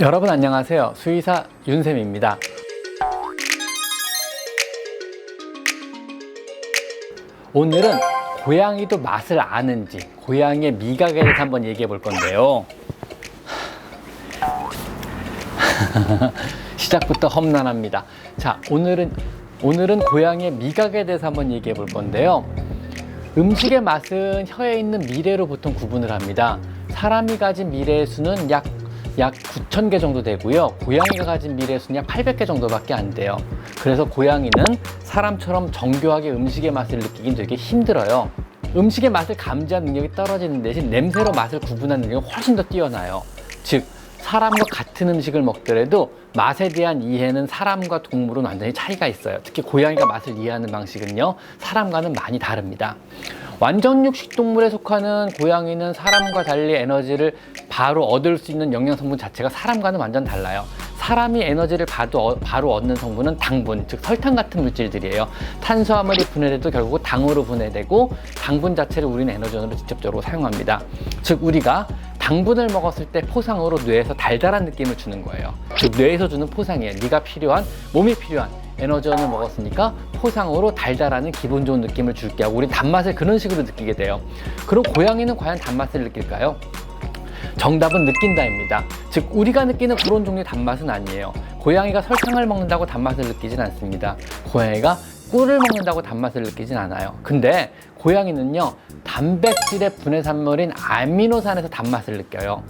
여러분 안녕하세요. 수의사 윤쌤입니다. 오늘은 고양이도 맛을 아는지 고양이의 미각에 대해서 한번 얘기해 볼 건데요. 시작부터 험난합니다. 자, 오늘은 오늘은 고양이의 미각에 대해서 한번 얘기해 볼 건데요. 음식의 맛은 혀에 있는 미래로 보통 구분을 합니다. 사람이 가진 미래의 수는 약, 약 9천 개 정도 되고요. 고양이가 가진 미래의 수는 약 800개 정도밖에 안 돼요. 그래서 고양이는 사람처럼 정교하게 음식의 맛을 느끼긴 되게 힘들어요. 음식의 맛을 감지하는 능력이 떨어지는 대신 냄새로 맛을 구분하는 능력이 훨씬 더 뛰어나요. 즉, 사람과 같은 음식을 먹더라도 맛에 대한 이해는 사람과 동물은 완전히 차이가 있어요. 특히 고양이가 맛을 이해하는 방식은요, 사람과는 많이 다릅니다. 완전 육식 동물에 속하는 고양이는 사람과 달리 에너지를 바로 얻을 수 있는 영양 성분 자체가 사람과는 완전 달라요. 사람이 에너지를 바로, 얻- 바로 얻는 성분은 당분, 즉 설탕 같은 물질들이에요. 탄수화물이 분해돼도 결국 당으로 분해되고 당분 자체를 우리는 에너지원으로 직접적으로 사용합니다. 즉 우리가 당분을 먹었을 때 포상으로 뇌에서 달달한 느낌을 주는 거예요. 즉 뇌에서 주는 포상이에요. 네가 필요한 몸이 필요한 에너지원을 먹었으니까 포상으로 달달하는 기분 좋은 느낌을 줄게 하고 우리 단맛을 그런 식으로 느끼게 돼요. 그럼 고양이는 과연 단맛을 느낄까요? 정답은 느낀다입니다. 즉 우리가 느끼는 그런 종류의 단맛은 아니에요. 고양이가 설탕을 먹는다고 단맛을 느끼진 않습니다. 고양이가 꿀을 먹는다고 단맛을 느끼진 않아요. 근데 고양이는요 단백질의 분해 산물인 아미노산에서 단맛을 느껴요.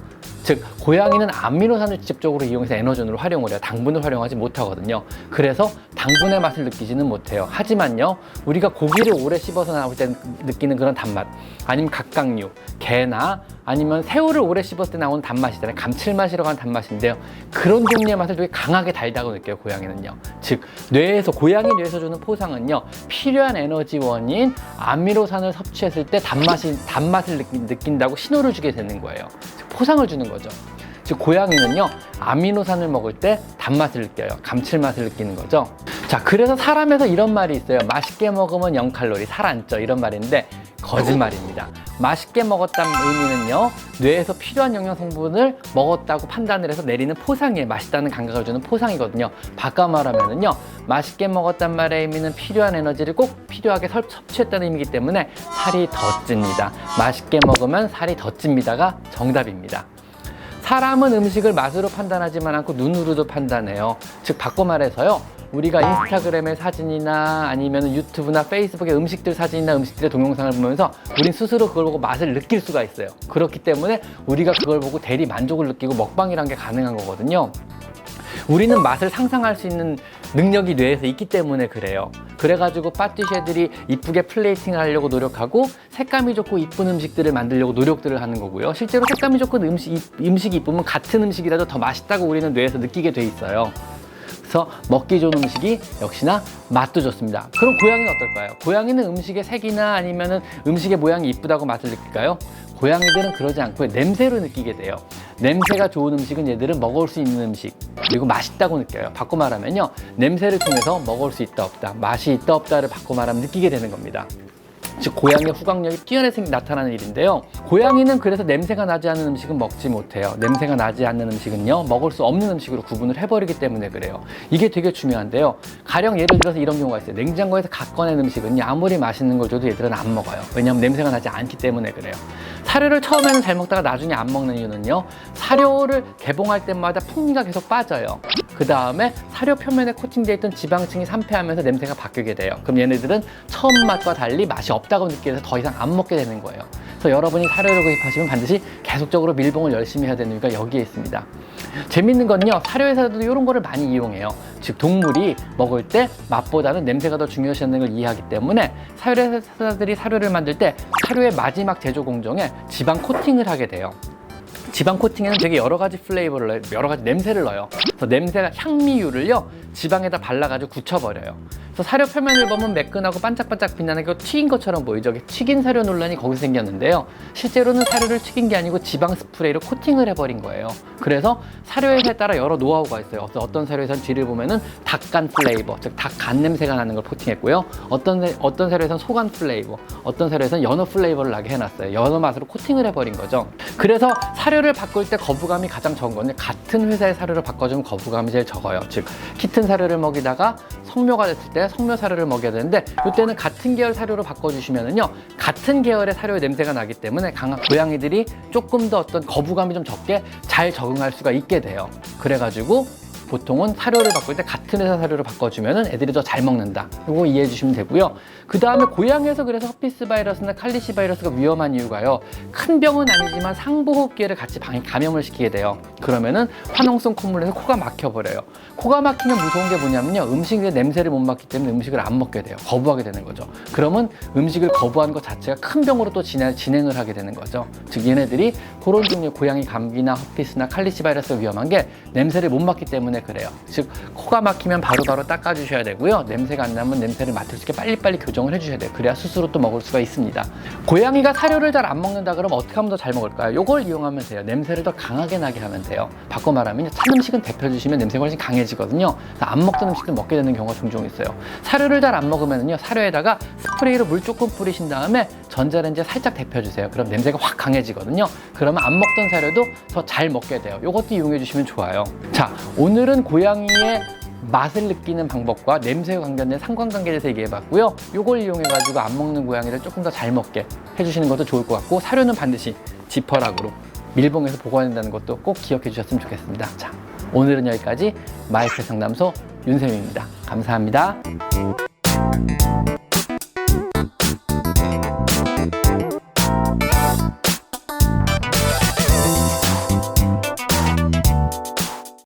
즉 고양이는 아미노산을 직접적으로 이용해서 에너전으로 활용을 해요. 당분을 활용하지 못하거든요. 그래서 당분의 맛을 느끼지는 못해요. 하지만요, 우리가 고기를 오래 씹어서 나올 때 느끼는 그런 단맛, 아니면 각각류, 게나 아니면 새우를 오래 씹었을 때 나오는 단맛이잖아요. 감칠맛이라고 하는 단맛인데요. 그런 종류의 맛을 되게 강하게 달다고 느껴요, 고양이는요. 즉, 뇌에서, 고양이 뇌에서 주는 포상은요, 필요한 에너지원인 아미노 산을 섭취했을 때 단맛이, 단맛을 느낀, 느낀다고 신호를 주게 되는 거예요. 즉, 포상을 주는 거죠. 즉 고양이는요 아미노산을 먹을 때 단맛을 느껴요. 감칠맛을 느끼는 거죠. 자 그래서 사람에서 이런 말이 있어요. 맛있게 먹으면 0칼로리 살 안 쪄. 이런 말인데 거짓말입니다 맛있게 먹었다는 의미는요 뇌에서 필요한 영양 성분을 먹었다고 판단을 해서 내리는 포상이에요 맛있다는 감각을 주는 포상이거든요 바꿔 말하면은요 맛있게 먹었단 말의 의미는 필요한 에너지를 꼭 필요하게 섭- 섭취했다는 의미이기 때문에 살이 더 찝니다 맛있게 먹으면 살이 더 찝니다가 정답입니다 사람은 음식을 맛으로 판단하지만 않고 눈으로도 판단해요. 즉 바꿔 말해서요. 우리가 인스타그램의 사진이나 아니면 유튜브나 페이스북의 음식들 사진이나 음식들의 동영상을 보면서 우린 스스로 그걸 보고 맛을 느낄 수가 있어요. 그렇기 때문에 우리가 그걸 보고 대리 만족을 느끼고 먹방이란 게 가능한 거거든요. 우리는 맛을 상상할 수 있는 능력이 뇌에서 있기 때문에 그래요. 그래가지고 파티셰들이 이쁘게 플레이팅을 하려고 노력하고 색감이 좋고 이쁜 음식들을 만들려고 노력들을 하는 거고요. 실제로 색감이 좋고 음식, 이- 음식이 이쁘면 같은 음식이라도 더 맛있다고 우리는 뇌에서 느끼게 돼 있어요. 그래서 먹기 좋은 음식이 역시나 맛도 좋습니다. 그럼 고양이는 어떨까요? 고양이는 음식의 색이나 아니면은 음식의 모양이 이쁘다고 맛을 느낄까요? 고양이들은 그러지 않고 냄새로 느끼게 돼요. 냄새가 좋은 음식은 얘들은 먹을 수 있는 음식 그리고 맛있다고 느껴요. 바꿔 말하면요, 냄새를 통해서 먹을 수 있다 없다, 맛이 있다 없다를 바꿔 말하면 느끼게 되는 겁니다. 즉 고양이의 후각력이 뛰어나게 생- 나타나는 일인데요. 고양이는 그래서 냄새가 나지 않는 음식은 먹지 못해요. 냄새가 나지 않는 음식은요 먹을 수 없는 음식으로 구분을 해버리기 때문에 그래요. 이게 되게 중요한데요. 가령 예를 들어서 이런 경우가 있어요. 냉장고에서 각 꺼낸 음식은요 아무리 맛있는 걸 줘도 얘들은 안 먹어요. 왜냐하면 냄새가 나지 않기 때문에 그래요. 사료를 처음에는 잘 먹다가 나중에 안 먹는 이유는요. 사료를 개봉할 때마다 풍미가 계속 빠져요. 그 다음에 사료 표면에 코팅되어 있던 지방층이 산패하면서 냄새가 바뀌게 돼요. 그럼 얘네들은 처음 맛과 달리 맛이 없다고 느끼면서 더 이상 안 먹게 되는 거예요. 그래서 여러분이 사료를 구입하시면 반드시 계속적으로 밀봉을 열심히 해야 되는 이유가 여기에 있습니다. 재밌는 건요, 사료회사도 이런 거를 많이 이용해요. 즉, 동물이 먹을 때 맛보다는 냄새가 더 중요시하는 걸 이해하기 때문에 사료회사들이 사료를 만들 때 사료의 마지막 제조 공정에 지방 코팅을 하게 돼요. 지방 코팅에는 되게 여러 가지 플레이버를. 여러 가지 냄새를 넣어요. 그래서 냄새가 향미유를요 지방에다 발라가지고 굳혀버려요. 그래서 사료 표면을 보면 매끈하고 반짝반짝 빛나는 게 튀긴 것처럼 보이죠. 튀긴 사료 논란이 거기서 생겼는데요. 실제로는 사료를 튀긴 게 아니고 지방 스프레이로 코팅을 해버린 거예요. 그래서 사료 회사에 따라 여러 노하우가 있어요. 어떤, 어떤 사료에선 뒤를 보면은 닭간 플레이버, 즉 닭 간 냄새가 나는 걸 코팅했고요. 어떤 사- 어떤 사료에선 소간 플레이버, 어떤 사료에선 연어 플레이버를 나게 해놨어요. 연어 맛으로 코팅을 해버린 거죠. 그래서 사료를 바꿀 때 거부감이 가장 적은 건데 같은 회사의 사료를 바꿔주면 거부감이 제일 적어요. 즉 키튼 사료를 먹이다가 성묘가 됐을 때 성묘 사료를 먹여야 되는데 이때는 같은 계열 사료로 바꿔주시면은요 같은 계열의 사료의 냄새가 나기 때문에 강한 고양이들이 조금 더 어떤 거부감이 좀 적게 잘 적응할 수가 있게 돼요. 그래가지고 보통은 사료를 바꿀 때 같은 회사 사료를 바꿔주면 애들이 더 잘 먹는다. 이거 이해해 주시면 되고요. 그 다음에 고양이에서 그래서 허피스 바이러스나 칼리시 바이러스가 위험한 이유가요. 큰 병은 아니지만 상부호흡기를 같이 방- 감염을 시키게 돼요. 그러면은 화농성 콧물에서 코가 막혀버려요. 코가 막히면 무서운 게 뭐냐면요. 음식의 냄새를 못 맡기 때문에 음식을 안 먹게 돼요. 거부하게 되는 거죠. 그러면 음식을 거부한 것 자체가 큰 병으로 또 진행, 진행을 하게 되는 거죠. 즉 얘네들이 그런 종류의 고양이 감기나 허피스나 칼리시 바이러스가 위험한 게 냄새를 못 맡기 때문에 그래요. 즉 코가 막히면 바로 바로 닦아주셔야 되고요. 냄새가 안 나면 냄새를 맡을 수 있게 빨리빨리 교정을 해주셔야 돼요. 그래야 스스로 또 먹을 수가 있습니다. 고양이가 사료를 잘 안 먹는다 그러면 어떻게 하면 더 잘 먹을까요? 요걸 이용하면 돼요. 냄새를 더 강하게 나게 하면 돼요. 바꿔 말하면 찬 음식은 데펴주시면 냄새가 훨씬 강해지거든요. 안 먹던 음식도 먹게 되는 경우가 종종 있어요. 사료를 잘 안 먹으면요 사료에다가 스프레이로 물 조금 뿌리신 다음에 전자레인지에 살짝 데펴주세요. 그럼 냄새가 확 강해지거든요. 그러면 안 먹던 사료도 더 잘 먹게 돼요. 요것도 이용해 주시면 좋아요. 자, 오늘은 고양이의 맛을 느끼는 방법과 냄새와 관련된 상관관계에 대해서 얘기해 봤고요. 요걸 이용해 가지고 안 먹는 고양이를 조금 더 잘 먹게 해주시는 것도 좋을 것 같고 사료는 반드시 지퍼락으로 밀봉해서 보관한다는 것도 꼭 기억해 주셨으면 좋겠습니다. 자, 오늘은 여기까지 마이크 상담소 윤세민입니다. 감사합니다.